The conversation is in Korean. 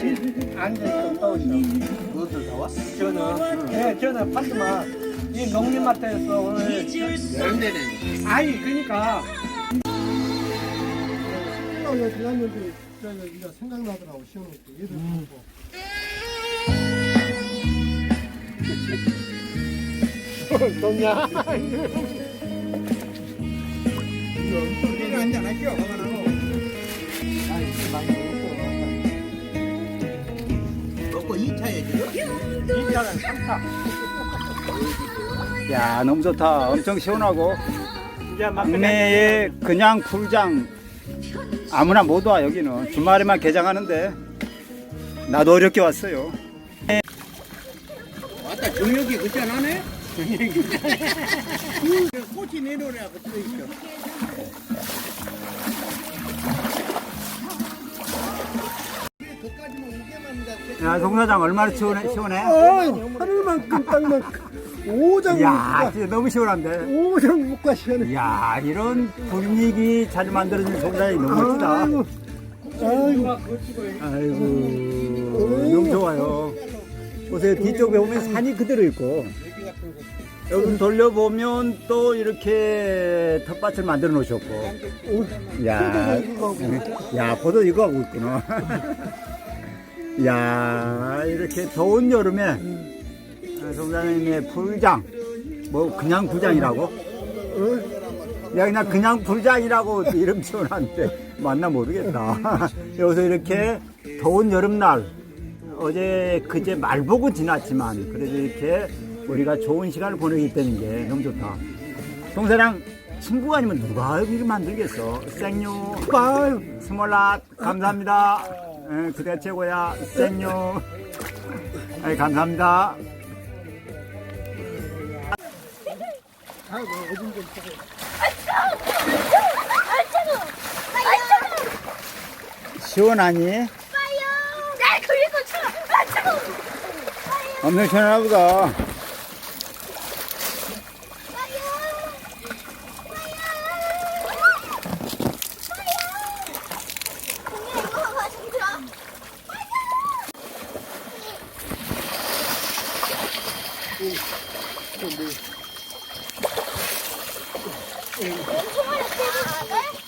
앉아있던 떠오셔. 무엇을 사와? 저는, 네, 저는 판도만 이 농림마트에서 오늘, 내내. 아니, 그러니까. 생각나요 지났는데 저기 이제 생각나더라고 시험을 때 얘들 보고 동냐? 이거 한잔 할게요. 2차는 3차. 야 너무 좋다. 엄청 시원하고. 이제 막 국내에 그냥 풀장. 아무나 못 와 여기는. 주말에만 개장하는데. 나도 어렵게 왔어요. 왔다 정력이 그때 나네? 꽃이 내려오라고 들어있어. 야 동사장 얼마나 시원해 시원해? 아유 하늘만큼 땅만큼. 오장 야 묵가 진짜 너무 시원한데? 오장 묵가 시원해. 야 이런 분위기 잘 만들어준 동사장이 너무 멋지다. 아이고. 아이고. 아이고 너무 좋아요. 보세요 뒤쪽에 보면 산이 그대로 있고 여기 돌려보면 또 이렇게 텃밭을 만들어 놓으셨고. 야, 야 포도 이거 하고 있구나 야 이렇게 더운 여름에 송사장님의 풀장 뭐 그냥 풀장이라고? 야 그냥 그냥 풀장이라고 이름 지어놨는데 맞나 모르겠다. 여기서 이렇게 더운 여름날 어제 그제 말복은 지났지만 그래도 이렇게 우리가 좋은 시간을 보내기 때문에 게 너무 좋다. 동사랑 친구가 아니면 누가 이렇게 만들겠어? 생유 스몰랏 감사합니다 예, 그대 최고야. 생유 예, 감사합니다. 시원하니? 아! 엄청 시원하다 네. 엄청 많이